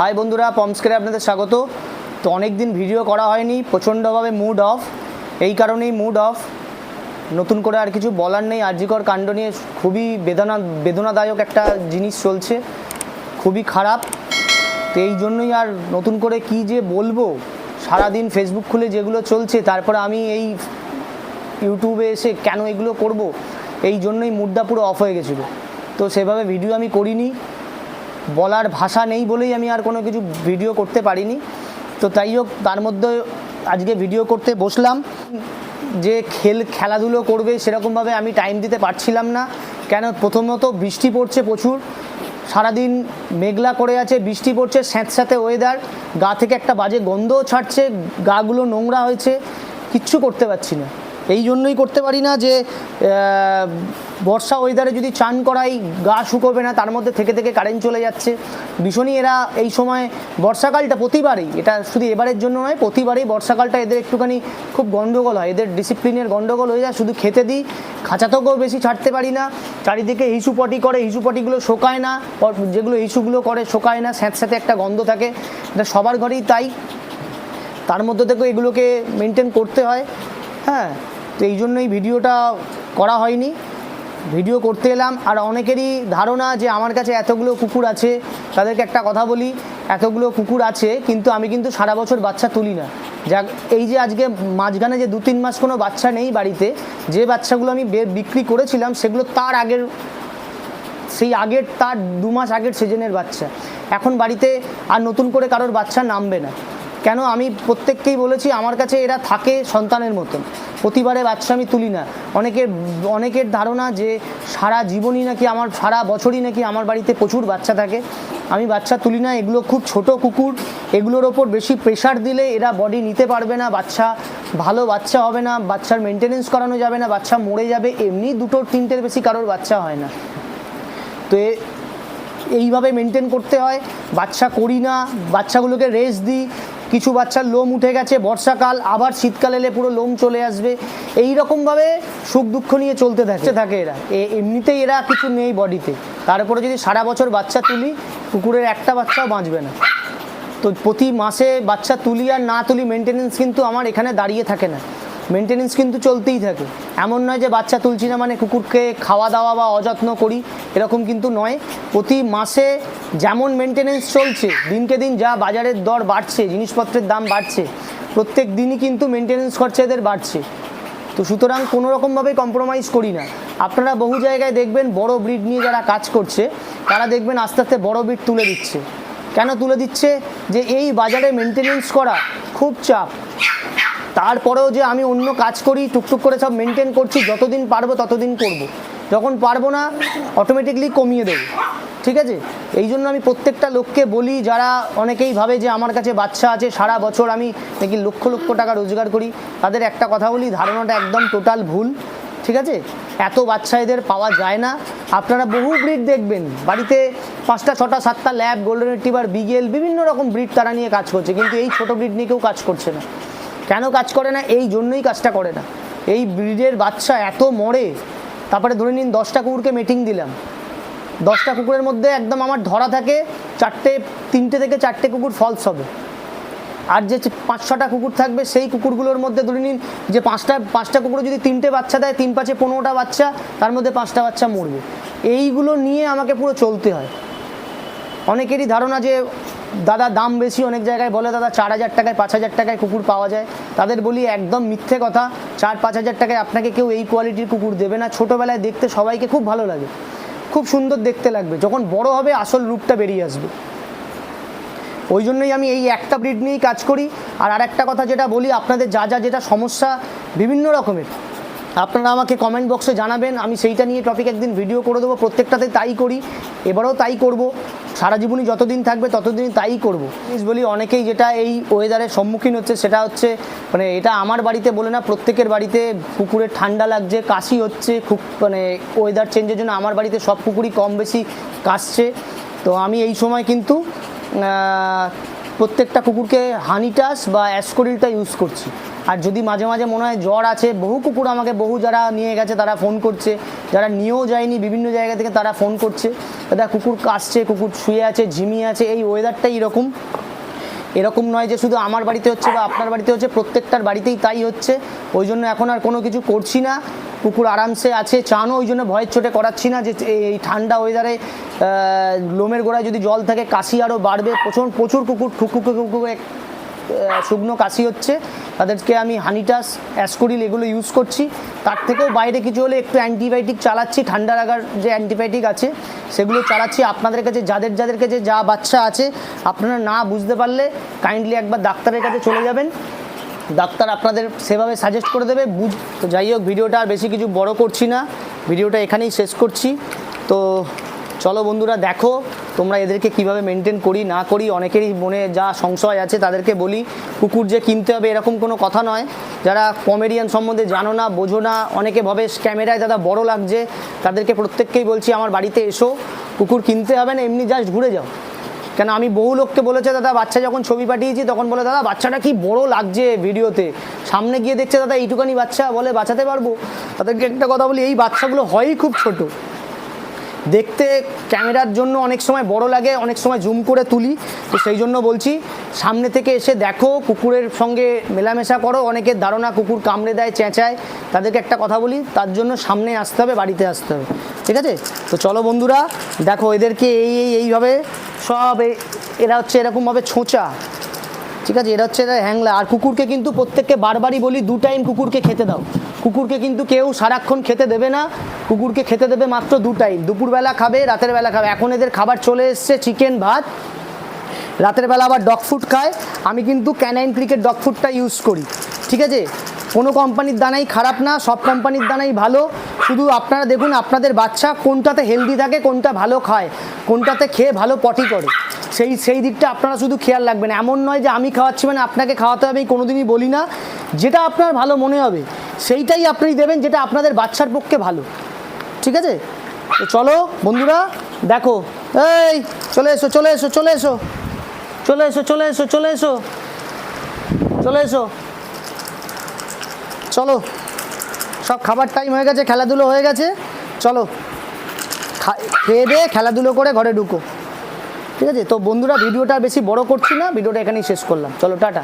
High বন্ধুরা পমস্কেরে আপনাদের স্বাগত। তো অনেক দিন ভিডিও করা হয়নি, প্রচণ্ডভাবে মুড অফ এই কারণেই মুড অফ নতুন করে আর কিছু বলার নেই আর্যিকর কাণ্ড নিয়ে খুবই বেদনা, বেদনাদায়ক একটা জিনিস চলছে, খুবই খারাপ। তো এই জন্যই আর নতুন করে কি যে বলব, সারাদিন ফেসবুক খুলে যেগুলো চলছে, তারপরে আমি এই ইউটিউবে এসে কেন এগুলো করব? এই জন্যই মুডটা পুরো অফ হয়ে গেছিল। তো সেভাবে ভিডিও আমি করিনি। বলার ভাষা নেই বলেই আমি আর কোনো কিছু ভিডিও করতে পারিনি। তো তাই হোক, তার মধ্যে আজকে ভিডিও করতে বসলাম। যে খেল খেলাধুলো করবে সেরকমভাবে আমি টাইম দিতে পারছিলাম না। কেন? প্রথমত বৃষ্টি পড়ছে প্রচুর। সারাদিন মেঘলা করে আছে, বৃষ্টি পড়ছে, স্যাঁতস্যাঁতে ওয়েদার গা থেকে একটা বাজে গন্ধও ছাড়ছে, গাগুলো নোংরা হয়েছে। কিচ্ছু করতে পারছি না। এই জন্যই করতে পারি না যে বর্ষা ওয়েদারে যদি চান করাই, গা শুকোবে না, তার মধ্যে থেকে থেকে কারেন্ট চলে যাচ্ছে। ভীষণই এরা এই সময় বর্ষাকালটা প্রতিবারই, এটা শুধু এবারের জন্য নয়, প্রতিবারই বর্ষাকালটা এদের একটুখানি খুব গন্ডগোল হয়। এদের ডিসিপ্লিনের গন্ডগোল হয়ে যায়, শুধু খেতে দিই খাঁচাতেও বেশি ছাড়তে পারি না। চারিদিকে হিসু পটি করে হিসু পটিগুলো শোকায় না যেগুলো হিসুগুলো করে, শোকায় না স্যাঁতস্যাঁতে একটা গন্ধ থাকে। এটা সবার ঘরেই তাই। তার মধ্যে থেকেও এগুলোকে মেনটেন করতে হয়। হ্যাঁ তো এই জন্যই ভিডিওটা করা হয়নি। ভিডিও করতে এলাম। আর অনেকেরই ধারণা যে আমার কাছে এতগুলো কুকুর আছে, তাদেরকে একটা কথা বলি, এতগুলো কুকুর আছে, কিন্তু আমি কিন্তু সারা বছর বাচ্চা তুলি না। যাক, এই যে আজকে মাঝখানে যে দু তিন মাস কোনো বাচ্চা নেই বাড়িতে, যে বাচ্চাগুলো আমি বিক্রি করেছিলাম, সেগুলো তার আগের, সেই আগের, তার দু মাস আগের সিজনের বাচ্চা। এখন বাড়িতে আর নতুন করে কারোর বাচ্চা নামবে না। কেন আমি প্রত্যেককেই বলেছি, আমার কাছে এরা থাকে সন্তানের মতন। প্রতিবারে বাচ্চা আমি তুলি না। অনেকের অনেকের ধারণা যে সারা জীবনই নাকি আমার, সারা বছরই নাকি আমার বাড়িতে প্রচুর বাচ্চা থাকে। আমি বাচ্চা তুলি না, এগুলো খুব ছোট কুকুর। এগুলোর ওপর বেশি প্রেশার দিলে এরা বডি নিতে পারবে না। বাচ্চা ভালো বাচ্চা হবে না, বাচ্চার মেনটেনেন্স করানো যাবে না, বাচ্চা মরে যাবে। এমনি দুটো, তিনটের বেশি কারোর বাচ্চা হয় না। তো এইভাবে মেনটেন করতে হয়। বাচ্চা করি না, বাচ্চাগুলোকে রেস্ট দিই। কিছু বাচ্চার লোম উঠে গেছে, বর্ষাকাল, আবার শীতকাল এলে পুরো লোম চলে আসবে। এই রকমভাবে সুখ দুঃখ নিয়ে চলতে থাকতে থাকে এরা। এমনিতেই এরা কিছু নেই বডিতে। তারপরে যদি সারা বছর বাচ্চা তুলি, কুকুরের একটা বাচ্চাও বাঁচবে না। তো প্রতি মাসে বাচ্চা তুলি আর না তুলি মেনটেনেন্স কিন্তু আমার এখানে দাঁড়িয়ে থাকে না। মেনটেনেন্স কিন্তু চলতেই থাকে। এমন নয় যে বাচ্চা তুলছি না মানে কুকুরকে খাওয়া দাওয়া বা অযত্ন করি, এরকম কিন্তু নয়। প্রতি মাসে যেমন মেনটেনেন্স চলছে, দিনকে দিন যা বাজারের দর বাড়ছে, জিনিসপত্রের দাম বাড়ছে, প্রত্যেক দিনই কিন্তু মেনটেনেন্স খরচা এদের বাড়ছে। তো সুতরাং কোনো রকমভাবে কম্প্রোমাইজ করি না। আপনারা বহু জায়গায় দেখবেন বড় ব্রিড নিয়ে যারা কাজ করছে, তারা দেখবেন আস্তে আস্তে বড় ব্রিড তুলে দিচ্ছে। কেন তুলে দিচ্ছে? যে এই বাজারে মেনটেনেন্স করা খুব চাপ। তারপরেও যে আমি অন্য কাজ করি, টুকটুক করে সব মেনটেন করছি, যতদিন পারব ততদিন করব। যখন পারব না অটোমেটিকলি কমিয়ে দেবো। ঠিক আছে? এই জন্য আমি প্রত্যেকটা লোককে বলি, যারা অনেকেই ভাবে যে আমার কাছে বাচ্চা আছে, সারা বছর আমি নাকি লক্ষ লক্ষ টাকা রোজগার করি, তাদের একটা কথা বলি, ধারণাটা একদম টোটাল ভুল। ঠিক আছে? এত বাচ্চা এদের পাওয়া যায় না। আপনারা বহু ব্রিড দেখবেন, বাড়িতে পাঁচটা, ছটা, সাতটা ল্যাব গোল্ডেন রিট্রিভার বিগেল বিভিন্ন রকম ব্রিড তারা নিয়ে কাজ করছে, কিন্তু এই ছোট ব্রিড নিয়ে কেউ কাজ করছে না। কেন কাজ করে না? এই জন্যই কাজটা করে না। এই ব্রিডের বাচ্চা এত মরে, তারপরে ধরে নিন দশটা কুকুরকে মিটিং দিলাম। দশটা কুকুরের মধ্যে একদম আমার ধরা থাকে, চারটে, তিনটে থেকে চারটে কুকুর ফলস হবে। আর যে পাঁচ, ছটা কুকুর থাকবে, সেই কুকুরগুলোর মধ্যে ধরে নিন যে পাঁচটা পাঁচটা কুকুর যদি তিনটে বাচ্চা দেয়, তিন পাঁচে পনেরোটা বাচ্চা, তার মধ্যে পাঁচটা বাচ্চা মরবে। এইগুলো নিয়ে আমাকে পুরো চলতে হয়। অনেকেরই ধারণা যে দাদা, দাম বেশি অনেক জায়গায় বলে, দাদা, চার হাজার টাকায়, পাঁচ হাজার টাকায় কুকুর পাওয়া যায়। তাদের বলি একদম মিথ্যে কথা, চার, পাঁচ হাজার টাকায় আপনাকে কেউ এই কোয়ালিটির কুকুর দেবে না। ছোটোবেলায় দেখতে সবাইকে খুব ভালো লাগে। খুব সুন্দর দেখতে লাগবে। যখন বড় হবে, আসল রূপটা বেরিয়ে আসবে। ওই জন্যই আমি এই একটা ব্রিড নিয়েই কাজ করি। আর আরেকটা কথা যেটা বলি, আপনাদের যা যা যেটা সমস্যা, বিভিন্ন রকমের। আপনারা আমাকে কমেন্ট বক্সে জানাবেন। আমি সেইটা নিয়ে টপিক একদিন ভিডিও করে দেবো। প্রত্যেকটাতে তাই করি। এবারেও তাই করব। সারা জীবনই যতদিন থাকবে ততদিন তাই করব। প্লিজ বলি, অনেকেই যেটা এই ওয়েদারের সম্মুখীন হচ্ছে, সেটা হচ্ছে মানে এটা আমার বাড়িতে বলে না, প্রত্যেকের বাড়িতে কুকুরের ঠান্ডা লাগছে, কাশি হচ্ছে, খুব মানে ওয়েদার চেঞ্জের জন্য আমার বাড়িতে সব কুকুরই কম বেশি কাশছে। তো আমি এই সময় কিন্তু প্রত্যেকটা কুকুরকে হানিটাস বা অ্যাসকোরিলটা ইউজ করছি। আর যদি মাঝে মাঝে মনে হয় জ্বর আছে, বহু কুকুর আমাকে, বহু যারা নিয়ে গেছে, তারা ফোন করছে। যারা নিয়েও যায়নি, বিভিন্ন জায়গা থেকে তারা ফোন করছে। দাদা, কুকুর কাশছে, কুকুর শুয়ে আছে ঝিমিয়ে আছে, এই ওয়েদারটাই এরকম। এরকম নয় যে শুধু আমার বাড়িতে হচ্ছে বা আপনার বাড়িতে হচ্ছে, প্রত্যেকটার বাড়িতেই তাই হচ্ছে। ওই জন্য এখন আর কোনো কিছু করছি না। কুকুর আরামসে আছে, চানও ওই জন্য ভয়ের চোটে করাচ্ছি না যে এই ঠান্ডা ওয়েদারে লোমের গোড়ায় যদি জল থাকে, কাশি আরও বাড়বে। প্রচুর প্রচুর কুকুর ঠুকু কুকুর শুকনো কাশি হচ্ছে। তাদেরকে আমি হানিটাস অ্যাসকোরিল এগুলো ইউজ করছি। তার থেকেও বাইরে কিছু হলে একটু অ্যান্টিবায়োটিক চালাচ্ছি। ঠান্ডা লাগার যে অ্যান্টিবায়োটিক আছে সেগুলো চালাচ্ছি। আপনাদের কাছে, যাদের যাদের কাছে যা বাচ্চা আছে, আপনারা না বুঝতে পারলে কাইন্ডলি একবার ডাক্তারের কাছে চলে যাবেন। ডাক্তার আপনাদের সেভাবে সাজেস্ট করে দেবে। বুঝ তো যাই হোক, ভিডিওটা আর বেশি কিছু বড় করছি না। ভিডিওটা এখানেই শেষ করছি। তো চলো বন্ধুরা দেখো, তোমরা এদেরকে কীভাবে মেনটেন করি, না করি, অনেকেরই মনে যা সংশয় আছে তাদেরকে বলি। কুকুর যে কিনতে হবে এরকম কোনো কথা নয়। যারা কমেডিয়ান সম্বন্ধে জানো না, বোঝো না, অনেকে ভাবে ক্যামেরায় দাদা বড় লাগছে, তাদেরকে প্রত্যেককেই বলছি, আমার বাড়িতে এসো, কুকুর কিনতে হবে না, এমনি জাস্ট ঘুরে যাও। কেন, আমি বহু লোককে বলেছে, দাদা, বাচ্চা যখন ছবি পাঠিয়েছি, তখন বলে, দাদা, বাচ্চাটা কি বড় লাগছে ভিডিওতে? সামনে গিয়ে দেখছে, দাদা, এইটুকানি বাচ্চা, বলে, বাঁচাতে পারব? তাদেরকে একটা কথা বলি, এই বাচ্চাগুলো হয়ই খুব ছোট। দেখতে ক্যামেরার জন্য অনেক সময় বড় লাগে, অনেক সময় জুম করে তুলি। তো সেই জন্য বলছি, সামনে থেকে এসে দেখো, কুকুরের সঙ্গে মেলামেশা করো। অনেকের ধারণা, কুকুর কামড়ে দেয়, চেঁচায়। তাদেরকে একটা কথা বলি, তার জন্য সামনে আসতে হবে, বাড়িতে আসতে হবে। ঠিক আছে? তো চলো বন্ধুরা, দেখো এদেরকে এই এই, এইভাবে সব এরা হচ্ছে এরকমভাবে ছোঁচা। ঠিক আছে? এটা হচ্ছে এরা হ্যাংলা। আর কুকুরকে কিন্তু প্রত্যেককে বারবারই বলি, দু টাইম কুকুরকে খেতে দাও। কুকুরকে কিন্তু কেউ সারাক্ষণ খেতে দেবে না। কুকুরকে খেতে দেবে মাত্র দু টাইম। দুপুরবেলা খাবে, রাতের বেলা খাবে। এখন এদের খাবার চলে এসছে চিকেন ভাত। রাতের বেলা আবার ডগ ফুড খায়। আমি কিন্তু ক্যানাইন ক্রিকেট ডগ ফুডটা ইউজ করি। ঠিক আছে? কোনো কোম্পানির দানাই খারাপ না, সব কোম্পানির দানাই ভালো। শুধু আপনারা দেখুন, আপনাদের বাচ্চা কোনটাতে হেলদি থাকে, কোনটা ভালো খায়, কোনটাতে খেয়ে ভালো পটি করে। সেই সেই দিকটা আপনারা শুধু খেয়াল রাখবেন। এমন নয় যে আমি খাওয়াচ্ছি মানে আপনাকে খাওয়াতে হবে, আমি কোনোদিনই বলি না। যেটা আপনার ভালো মনে হবে। সেইটাই আপনি দেবেন যেটা আপনাদের বাচ্চার পক্ষে ভালো। ঠিক আছে? তো চলো, বন্ধুরা, দেখো। এই, চলে এসো চলে এসো চলে এসো। চলে এসো চলে এসো চলে এসো। চলে এসো। চলো। সব খাবার টাইম হয়ে গেছে, খেলাধুলো হয়ে গেছে। চলো। খেয়ে দিয়ে খেলাধুলো করে ঘরে ঢুকো। ঠিক আছে? তো বন্ধুরা, ভিডিওটা বেশি বড় করছি না, ভিডিওটা এখানেই শেষ করলাম। চলো, টাটা।